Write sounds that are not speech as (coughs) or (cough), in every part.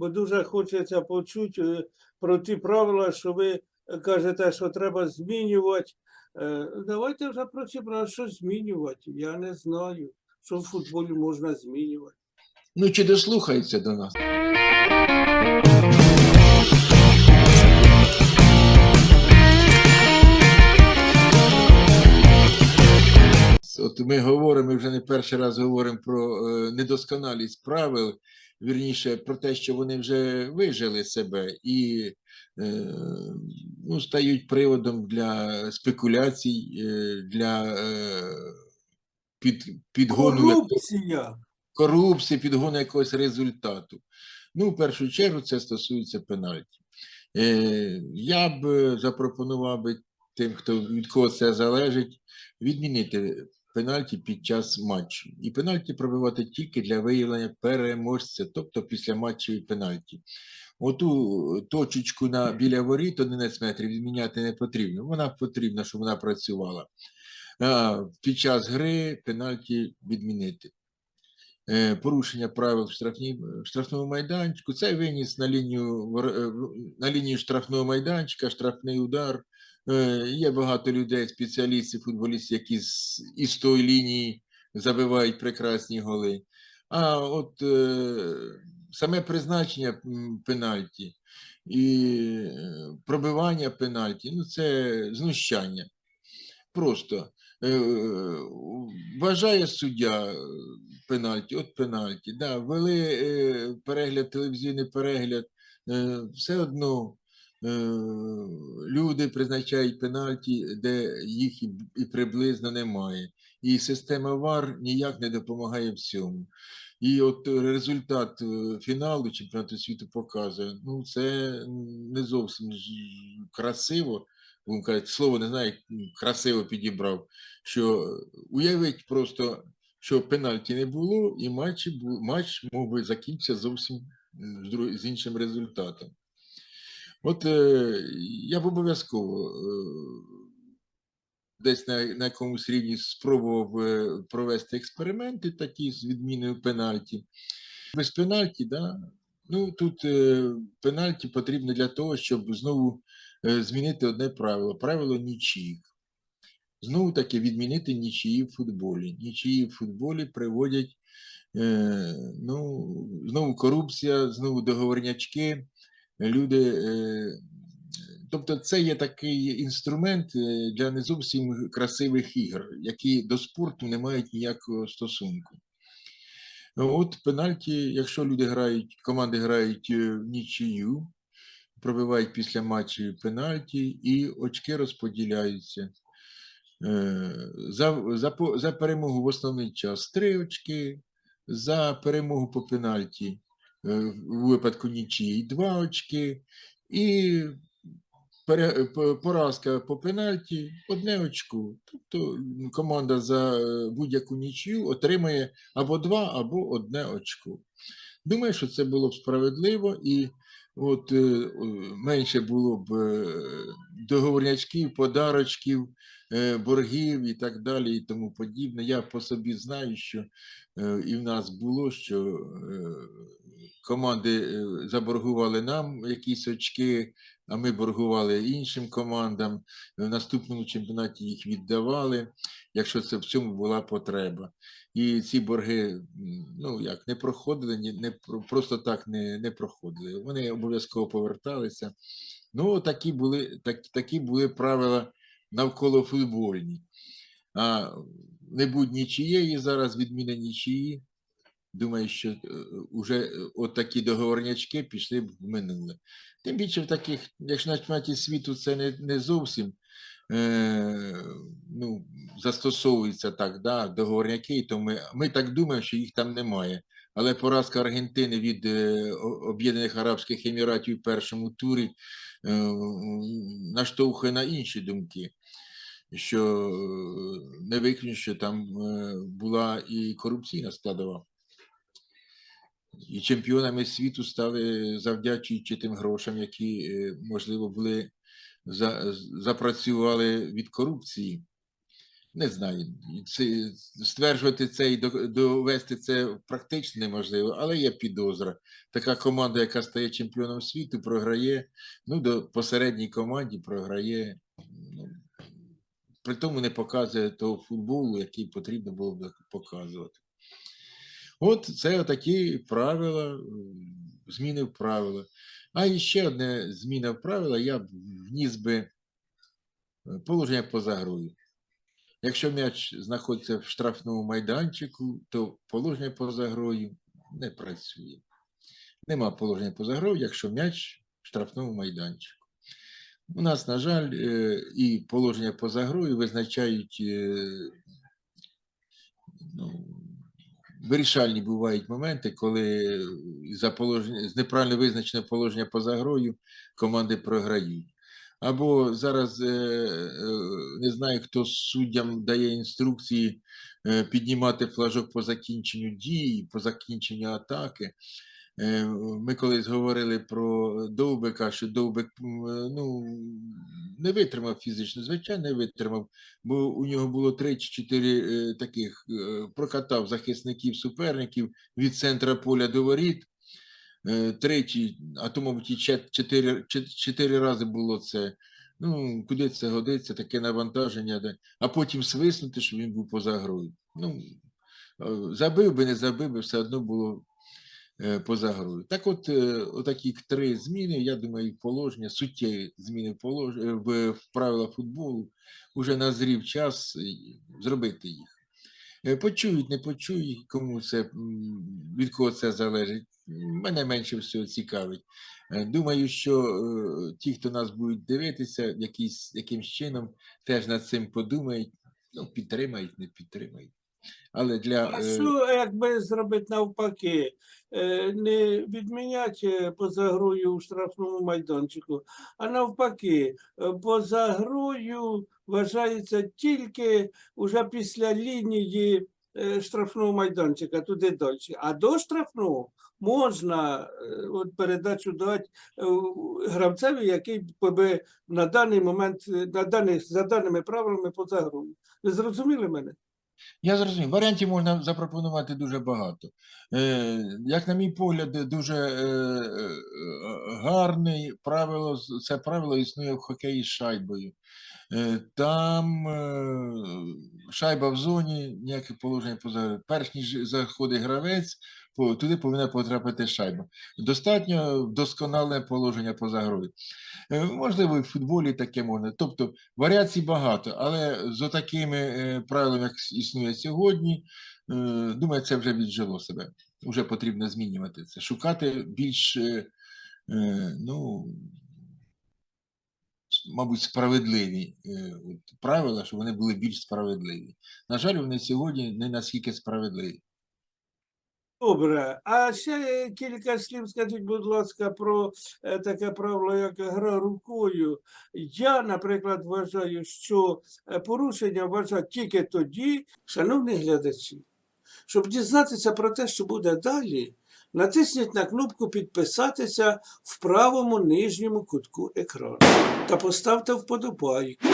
бо дуже хочеться почути е, про ті правила, що ви кажете, що треба змінювати. Е, Давайте вже про ці правила, що змінювати. Я не знаю, що в футболі можна змінювати. Ну, чи дослухаються до нас? От ми говоримо, ми вже не перший раз говоримо про е, недосконалість правил, вірніше про те, що вони вже вижили себе і е, ну, стають приводом для спекуляцій, е, для е, під, підгону Корупція. корупції, підгону якогось результату. Ну, в першу чергу, це стосується пенальті. Я б запропонував би тим, хто від кого це залежить, відмінити пенальті під час матчу. І пенальті пробивати тільки для виявлення переможця, тобто після матчевої пенальті. Оту точечку на біля воріт 11 метрів відміняти не потрібно. Вона потрібна, щоб вона працювала. А під час гри пенальті відмінити е, порушення правил в, штрафній, в штрафному майданчику. Це виніс на лінію, е, на лінію штрафного майданчика, штрафний удар. Е, Є багато людей, спеціалістів, футболістів, які з, із тої лінії забивають прекрасні голи. А от е, саме призначення пенальті і е, пробивання пенальті ну це знущання. Просто е, вважає суддя е, пенальті, от пенальті. Да, вели е, перегляд, телевізійний перегляд, е, все одно е, люди призначають пенальті, де їх і, приблизно немає. І система ВАР ніяк не допомагає в цьому. І от результат е, фіналу чемпіонату світу показує, ну це не зовсім красиво, будемо казати, слово не знаю, красиво підібрав, що уявіть просто, що пенальті не було, і матч, матч мог би закінчитися зовсім дру- з іншим результатом. От е, я б обов'язково е, десь на, на якомусь рівні спробував е, провести експерименти такі з відміною пенальті. Без пенальті, да, ну тут пенальті потрібно для того, щоб знову змінити одне правило правило нічиїх. Знову таки відмінити нічиї в футболі. Нічиї в футболі приводять ну, знову корупція, знову договорнячки. Люди, е, тобто, це є такий інструмент е, для не зовсім красивих ігор, які до спорту не мають ніякого стосунку. От пенальті, якщо люди грають, команди грають е, в нічию, пробивають після матчів пенальті, і очки розподіляються. За, за, за перемогу в основний час три очки, за перемогу по пенальті у випадку нічиї два очки, і поразка по пенальті одне очко. Тобто команда за е, будь-яку нічию отримає або два, або одне очко. Думаю, що це було б справедливо і от е, менше було б е, договорнячків, подарочків, е, боргів і так далі, і тому подібне. Я по собі знаю, що і в нас було, що команди е, заборгували нам якісь очки, а ми боргували іншим командам. В наступному чемпіонаті їх віддавали, якщо це в цьому була потреба. І ці борги, ну як не проходили, не просто так не, не проходили. Вони обов'язково поверталися. Ну, такі були, так, такі були правила навколо футбольні. А не будь нічієї, зараз відміна нічиї. Думаю, що вже от такі договорнячки пішли б в минуле. Тим більше в таких, якщо на чемпіонаті світу це не, не зовсім е, ну, застосовується так, да, договорняки, то ми, ми так думаємо, що їх там немає. Але поразка Аргентини від е, Об'єднаних Арабських Еміратів в першому турі е, наштовхує на інші думки, що е, не виключно, що там е, була і корупційна складова. І чемпіонами світу стали завдячуючи тим грошам, які, е, можливо, були за, запрацювали від корупції. Не знаю, це, стверджувати це і довести це практично неможливо, але є підозра. Така команда, яка стає чемпіоном світу, програє, ну, до посередній команді програє. Ну, при тому не показує того футболу, який потрібно було б показувати. От це такі правила, зміни в правила. А ще одне зміна в правила, я б вніс би е, положення поза грою. Якщо м'яч знаходиться в штрафному майданчику, то положення поза грою не працює. Нема положення поза грою, якщо м'яч в штрафному майданчику. У нас, на жаль, е, і положення поза грою визначають е, ну, вирішальні бувають моменти, коли за з неправильно визначене положення поза грою команди програють. Або зараз е, е, не знаю, хто суддям дає інструкції е, піднімати флажок по закінченню дії, по закінченню атаки. Е, Ми колись говорили про Довбика, що Довбик е, ну, не витримав фізично, звичайно, не витримав, бо у нього було 3 чи 4 е, таких, прокатав захисників суперників від центра поля до воріт. Тричі, а то, мабуть, і чет- чотири, чотири рази було це. Ну, куди це годиться, таке навантаження, а потім свиснути, щоб він був поза грою. Ну, забив би, не забив би, все одно було поза грою. Так от, е, отакі три зміни, я думаю, положення, суттєві зміни е, в, в правила футболу, вже назрів час е, зробити їх. Е, Почують, не почують, кому це, від кого це залежить. Мене менше всього цікавить. Е, Думаю, що е, ті, хто нас будуть дивитися, якийсь, якимсь чином теж над цим подумають, ну, підтримають, не підтримають. Але для А е, що якби зробити навпаки? Е, Не відміняти поза грою у штрафному майданчику, а навпаки, е, поза грою вважається тільки вже після лінії е, штрафного майданчика, туди далі. А до штрафного можна е, от передачу дати е, гравцеві, який би на даний момент, е, на даних, за даними правилами поза грою. Ви зрозуміли мене? Я зрозумів, варіантів можна запропонувати дуже багато. Е, як на мій погляд, дуже е, е, гарне правило, це правило існує в хокеї з шайбою. Там шайба в зоні, ніяке положення поза. Перш ніж заходить гравець, туди повинна потрапити шайба. Достатньо досконале положення поза грою. Е, Можливо, і в футболі таке можна. Тобто варіацій багато, але з такими е, правилами, як існує сьогодні, е, думаю, це вже віджило себе. Вже потрібно змінювати це, шукати більш, ну, мабуть, справедливі правила, щоб вони були більш справедливі. На жаль, вони сьогодні не наскільки справедливі. Добре, а ще кілька слів скажіть, будь ласка, про е, таке правило, як гра рукою. Я, наприклад, вважаю, що е, порушення вважать тільки тоді, шановні глядачі, щоб дізнатися про те, що буде далі, натисніть на кнопку підписатися в правому нижньому кутку екрану та поставте вподобайку.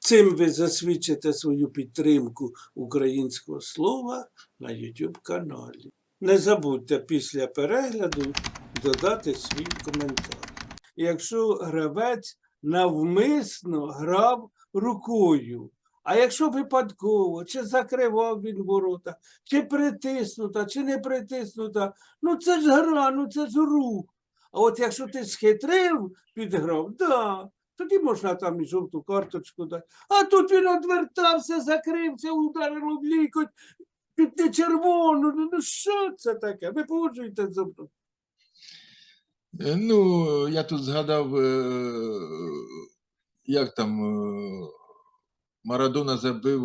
Цим ви засвідчите свою підтримку українського слова на YouTube каналі. Не забудьте після перегляду додати свій коментар. Якщо гравець навмисно грав рукою, а якщо випадково, чи закривав він ворота, чи притиснута, чи не притиснута, ну це ж гра, ну це ж рух. А от якщо ти схитрив, підграв, да, тоді можна там і жовту карточку дати. А тут він одвертався, закрився, ударило в лікоть, піти червону. Ну, ну що це таке? Ви погоджуєте зі мною? Е, Ну, я тут згадав, е, як там е, Марадона забив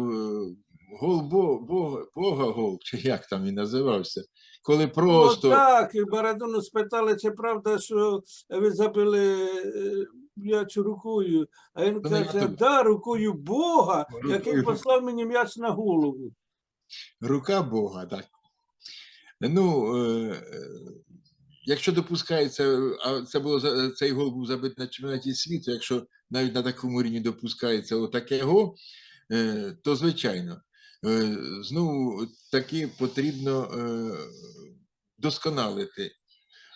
гол Бога, Бога гол, чи як там він називався, коли просто. Ну, так, і Марадону спитали, чи правда, що ви забили м'яч рукою. А він Ну, каже, да, рукою Бога, який послав мені м'яч на голову. Рука Бога, так. Ну, е, якщо допускається, а це було цей гол був забитий на чемпіонаті світу, якщо навіть на такому рівні допускається отаке го, е, то звичайно, е, знову таки потрібно е, досконалити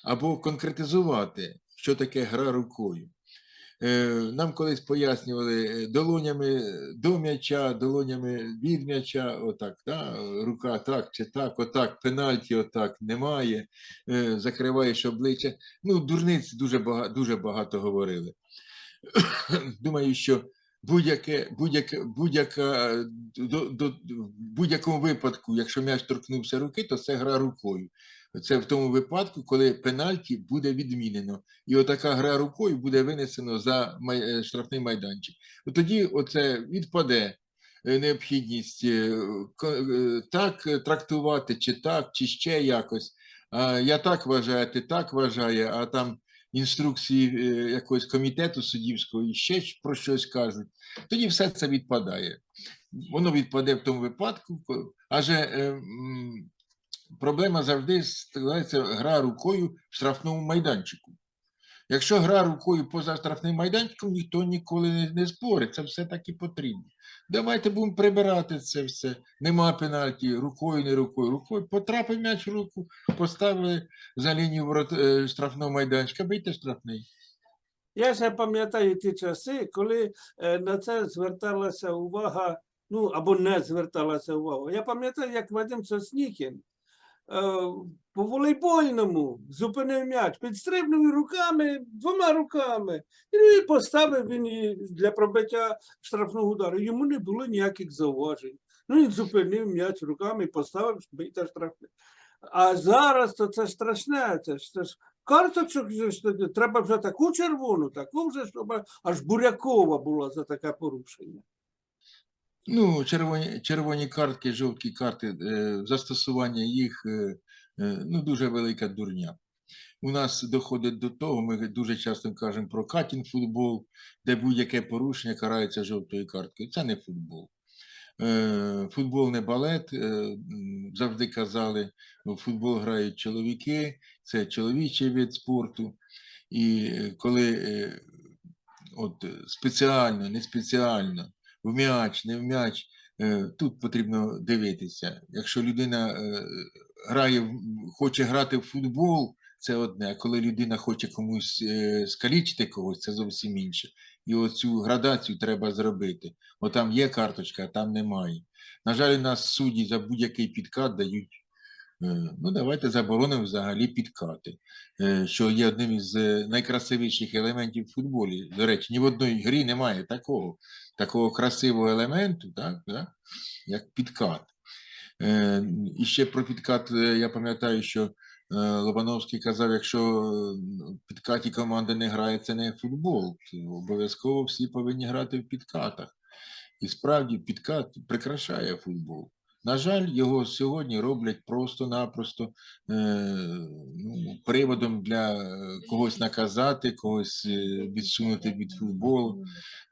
або конкретизувати, що таке гра рукою. Е, Нам колись пояснювали е, долонями до м'яча, долонями від м'яча, отак, да? рука так чи так, отак, пенальті, отак немає, е, закриваєш обличчя. Ну, дурниць дуже багато, дуже багато говорили. (coughs) Думаю, що будь-яке, будь-яке, будь-яка, до, до, в будь-якому випадку, якщо м'яч торкнувся руки, то це гра рукою. Це в тому випадку, коли пенальті буде відмінено. І отака гра рукою буде винесено за е, штрафний майданчик. От Тоді оце відпаде е, необхідність е, так трактувати, чи так, чи ще якось. Я так вважаю, ти так вважає, а там інструкції якогось комітету суддівського і ще про щось кажуть. Тоді все це відпадає. Воно відпаде в тому випадку, адже е, м, проблема завжди складається гра рукою в штрафному майданчику. Якщо гра рукою поза штрафним майданчиком, ніхто ніколи не, не спорить, це все таки потрібно. Давайте будемо прибирати це все. Нема пенальті, рукою, не рукою, рукою. Потрапив м'яч в руку, поставили за лінію ворот, е, штрафного майданчика, бийте штрафний. Я ще пам'ятаю ті часи, коли е, на це зверталася увага, ну або не зверталася увага. Я пам'ятаю, як Вадим Соснікін по волейбольному зупинив м'яч, підстрибнув руками, двома руками, і поставив він для пробиття штрафного удару. Йому не було ніяких зауважень. Ну, він зупинив м'яч руками і поставив бийте штрафний. А зараз то це страшне. Це ж, це ж карточок треба вже таку червону, таку вже, щоб аж бурякова була за таке порушення. Ну, червоні, червоні картки, жовті карти, е, застосування їх е, е, ну, дуже велика дурня. У нас доходить до того, ми дуже часто кажемо про катінг футбол, де будь-яке порушення карається жовтою карткою. Це не футбол. Футбол не балет. Завжди казали, футбол грають чоловіки, це чоловічий вид спорту. І коли от спеціально, не спеціально, в м'яч, не в м'яч, е, тут потрібно дивитися. Якщо людина е, грає, хоче грати в футбол, це одне, а коли людина хоче комусь е, скалічити когось, це зовсім інше. І оцю градацію треба зробити. Бо там є карточка, а там немає. На жаль, у нас судді за будь-який підкат дають. Е, Ну, давайте заборонимо взагалі підкати, е, що є одним із е, найкрасивіших елементів в футболі. До речі, ні в одній грі немає такого, такого красивого елементу, так, да, як підкат. І ще про підкат я пам'ятаю, що Лобановський казав, якщо підкаті команда не грає, це не футбол. Обов'язково всі повинні грати в підкатах. І справді підкат прикрашає футбол. На жаль, його сьогодні роблять просто-напросто е, ну, приводом для е, когось наказати, когось е, відсунути від футболу.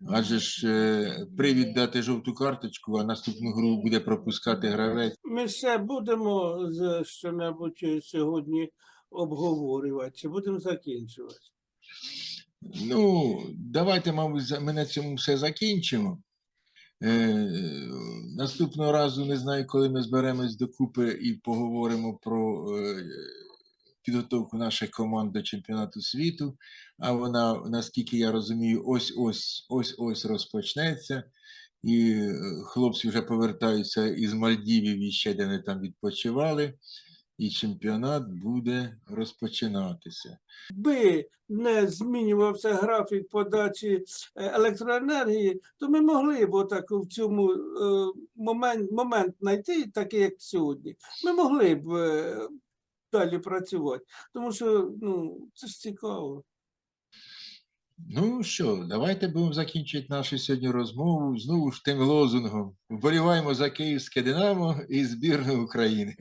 Адже ж привід дати жовту карточку, а наступну гру буде пропускати гравець. Ми ще будемо що-небудь сьогодні обговорювати, чи будемо закінчувати. Ну, давайте, мабуть, ми на цьому все закінчимо. Е, наступного разу не знаю, коли ми зберемось докупи і поговоримо про е, підготовку наших команд до чемпіонату світу. А вона, наскільки я розумію, ось ось ось ось розпочнеться. І е, хлопці вже повертаються із Мальдівів і ще де вони там відпочивали. І чемпіонат буде розпочинатися. Якби не змінювався графік подачі е, електроенергії, то ми могли б отак в цьому е, момент, момент знайти, такий як сьогодні. Ми могли б е, далі працювати, тому що ну, це ж цікаво. Ну що, давайте будемо закінчити нашу сьогодні розмову знову ж тим лозунгом. Вболіваємо за київське Динамо і збірну України.